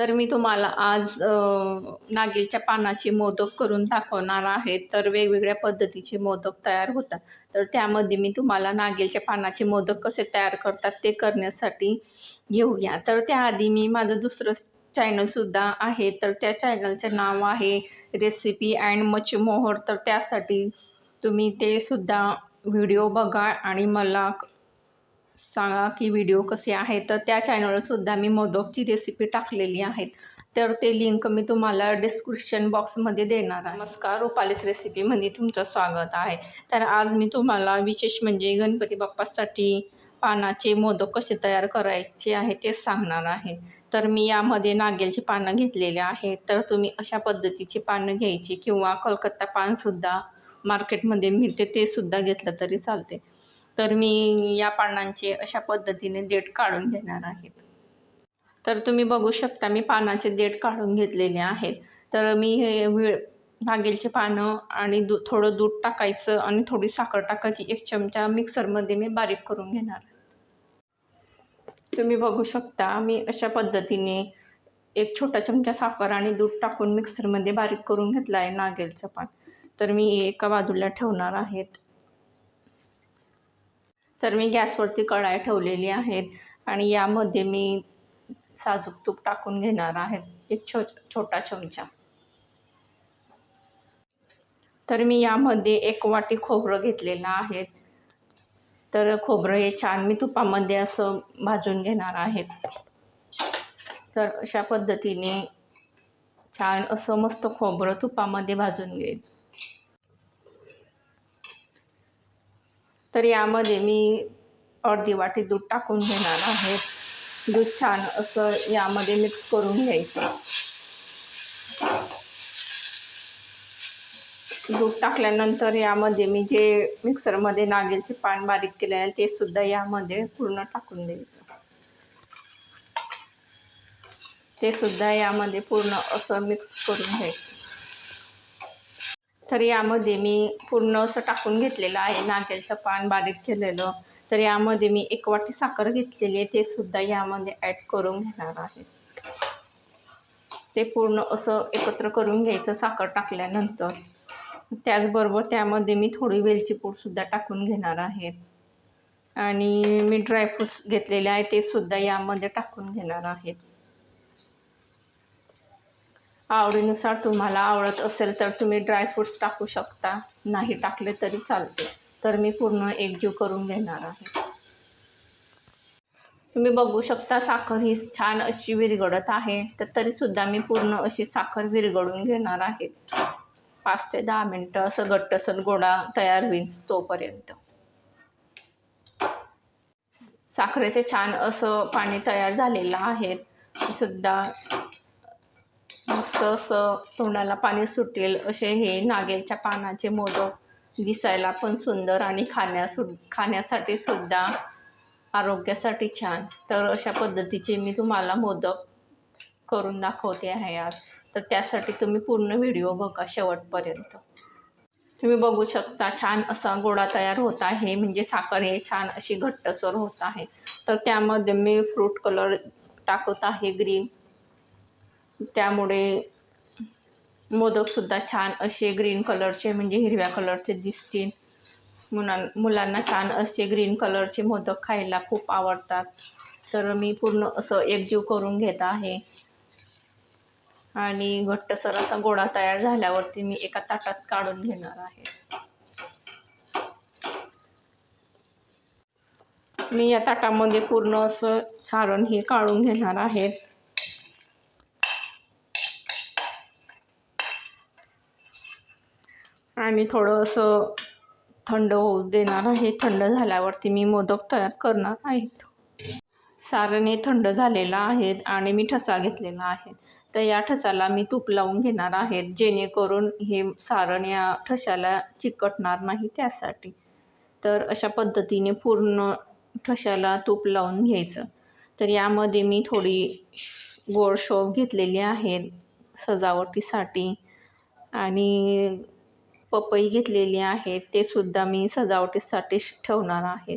तर मी तुम्हाला आज नागेलच्या पानाचे मोदक करून दाखवणार आहे. तर वेगवेगळ्या पद्धतीचे मोदक तयार होतात. तर त्यामध्ये मी तुम्हाला नागेलच्या पानाचे मोदक कसे तयार करतात ते करण्यासाठी घेऊया. तर त्याआधी मी माझं दुसरं चॅनलसुद्धा आहे. तर त्या चॅनलचं नाव आहे रेसिपी अँड मचमोहर तर त्यासाठी तुम्ही ते सुद्धा व्हिडिओ बघा आणि मला सांगा की व्हिडिओ कसे आहे तर त्या चॅनलवरसुद्धा मी मोदकची रेसिपी टाकलेली आहेत. तर ते लिंक मी तुम्हाला डिस्क्रिप्शन बॉक्समध्ये देणार आहे. नमस्कार रुपालीस रेसिपीमध्ये तुमचं स्वागत आहे. तर आज मी तुम्हाला विशेष म्हणजे गणपती बाप्पासाठी पानाचे मोदक कसे तयार करायचे आहे ते सांगणार आहे. तर मी यामध्ये नागेलची पानं घेतलेली आहेत. तर तुम्ही अशा पद्धतीची पानं घ्यायची किंवा कलकत्ता पानसुद्धा मार्केटमध्ये मिळते ते सुद्धा घेतलं तरी चालते. तर मी या पानांचे अशा पद्धतीने देठ काढून घेणार आहे. तर तुम्ही बघू शकता मी पानाचे देठ काढून घेतलेले आहेत. तर मी हे विळ नागेलचे पानं आणि दू थोडं दूध टाकायचं आणि थोडी साखर टाकायची. एक चमचा मिक्सरमध्ये मी बारीक करून घेणार तुम्ही बघू शकता मी अशा पद्धतीने एक छोटा चमचा साखर आणि दूध टाकून मिक्सरमध्ये बारीक करून घेतलं आहे नागेलचं पान. तर मी एका बाजूला ठेवणार आहेत. तर मी गॅसवरती कढाई ठेवलेली आहेत आणि यामध्ये मी साजूक तूप टाकून घेणार आहेत एक छो छोटा चमचा. तर मी यामध्ये एक वाटी खोबरं घेतलेलं आहे. तर खोबरं हे छान मी तुपामध्ये असं भाजून घेणार आहेत तर अशा पद्धतीने छान असं मस्त खोबरं तुपामध्ये भाजून घ्यायचं. तर यामध्ये मी अर्धी वाटी दूध टाकून घेणार आहे. दूध छान असं यामध्ये मिक्स करून घ्यायचं. दूध टाकल्यानंतर यामध्ये मी जे मिक्सरमध्ये नागेलचे पान बारीक केले आहे ते सुद्धा यामध्ये पूर्ण टाकून द्यायचं. ते सुद्धा यामध्ये पूर्ण असं मिक्स करून घ्यायचं. तर यामध्ये मी पूर्ण असं टाकून घेतलेलं आहे. नागेलचं पान बारीक केलेलं. तर यामध्ये मी एक वाटी साखर घेतलेली आहे. ते सुद्धा यामध्ये ॲड करून घेणार आहे. ते पूर्ण असं एकत्र करून घ्यायचं साखर टाकल्यानंतर. त्याचबरोबर त्यामध्ये मी थोडी वेलची पूडसुद्धा टाकून घेणार आहे. आणि मी ड्रायफ्रूट्स घेतलेले आहे. ते सुद्धा यामध्ये टाकून घेणार आहेत आवडीनुसार तुम्हाला आवडत असेल तर तुम्ही ड्रायफ्रूट्स टाकू शकता. नाही टाकले तरी चालते. तर मी पूर्ण एकजीव करून घेणार आहे. तुम्ही बघू शकता साखर ही छान अशी विरघळत आहे. तर तरीसुद्धा मी पूर्ण अशी साखर विरघळून घेणार आहे. पाच ते दहा मिनटं असं घट्टसर गोडा तयार होईल तोपर्यंत. साखरेचे छान असं पाणी तयार झालेलं आहे. सुद्धा मस्त असं तोंडाला पाणी सुटेल असे हे नागेलच्या पानाचे मोदक दिसायला पण सुंदर आणि खाण्यासु खाण्यासाठी सुद्धा आरोग्यासाठी छान. तर अशा पद्धतीचे मी तुम्हाला मोदक करून दाखवते आहे आज. तर त्यासाठी तुम्ही पूर्ण व्हिडिओ बघा शेवटपर्यंत. तुम्ही बघू शकता छान असा गोळा तयार होत आहे. म्हणजे साखर हे छान अशी घट्टसर होत आहे. तर त्यामध्ये मी फ्रूट कलर टाकत आहे ग्रीन त्यामुळे मोदकसुद्धा छान असे ग्रीन कलरचे म्हणजे हिरव्या कलरचे दिसतील. मुलां मुलांना छान असे ग्रीन कलरचे मोदक खायला खूप आवडतात. तर मी पूर्ण असं एकजीव करून घेत आहे. आणि घट्टसर असा गोळा तयार झाल्यावरती मी एका ताटात काढून घेणार आहे. मी या ताटामध्ये पूर्ण असं सारण हे काढून घेणार आहे. आणि थोडं असं थंड होऊ देणार आहे. थंड झाल्यावरती मी मोदक तयार करणार आहेत सारण हे थंड झालेलं आहे आणि मी ठसा घेतलेला आहे. तर या ठसाला मी तूप लावून घेणार आहे जेणेकरून हे सारण या ठशाला चिकटणार नाही त्यासाठी. तर अशा पद्धतीने पूर्ण ठशाला तूप लावून घ्यायचं. तर यामध्ये मी थोडी गोड शोभ घेतलेली आहे सजावटीसाठी. आणि पपई घेतलेली आहे ते सुद्धा मी सजावटीसाठी ठेवणार आहे.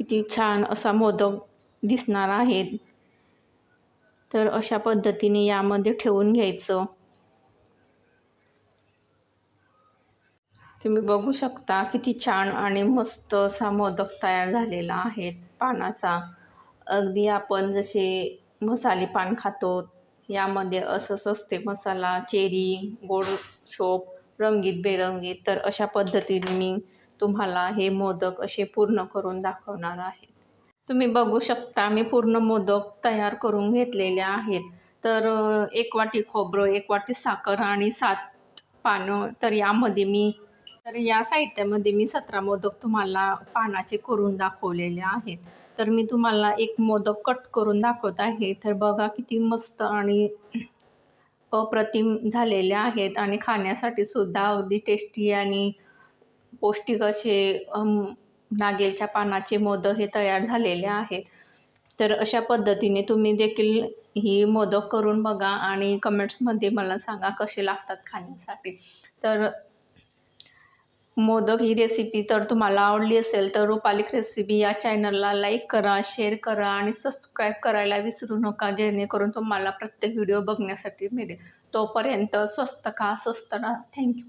किती छान असा मोदक दिसणार आहे. तर अशा पद्धतीने यामध्ये ठेवून घ्यायचं. तुम्ही बघू शकता किती छान आणि मस्त असा मोदक तयार झालेला आहे पानाचा. अगदी आपण जसे मसाले पान खातो यामध्ये असंच असते मसाला चेरी गोड शोप रंगीत बेरंगीत तर अशा पद्धतीने मी तुम्हाला हे मोदक असे पूर्ण करून दाखवणार आहे तुम्ही बघू शकता मी पूर्ण मोदक तयार करून घेतलेले आहेत. तर एक वाटी खोबरं एक वाटी साखर आणि सात पानं तर यामध्ये मी तर या साहित्यामध्ये मी सतरा मोदक तुम्हाला पानाचे करून दाखवलेले आहेत. तर मी तुम्हाला एक मोदक कट करून दाखवत आहे. तर बघा किती मस्त आणि अप्रतिम झालेले आहेत आणि खाण्यासाठी सुद्धा अगदी टेस्टी आणि पौष्टिक असे नागेलच्या पानाचे मोदक हे तयार झालेले आहेत. तर अशा पद्धतीने तुम्ही देखील ही मोदक करून बघा आणि कमेंट्समध्ये मला सांगा कसे लागतात खाण्यासाठी. तर मोदक ही रेसिपी तर तुम्हाला आवडली असेल तर रुपालिक रेसिपी या चॅनलला लाईक करा शेअर करा आणि सबस्क्राईब करायला विसरू नका जेणेकरून तुम्हाला प्रत्येक व्हिडिओ बघण्यासाठी मिळेल. तोपर्यंत स्वस्त खा स्वस्त राहा. थँक्यू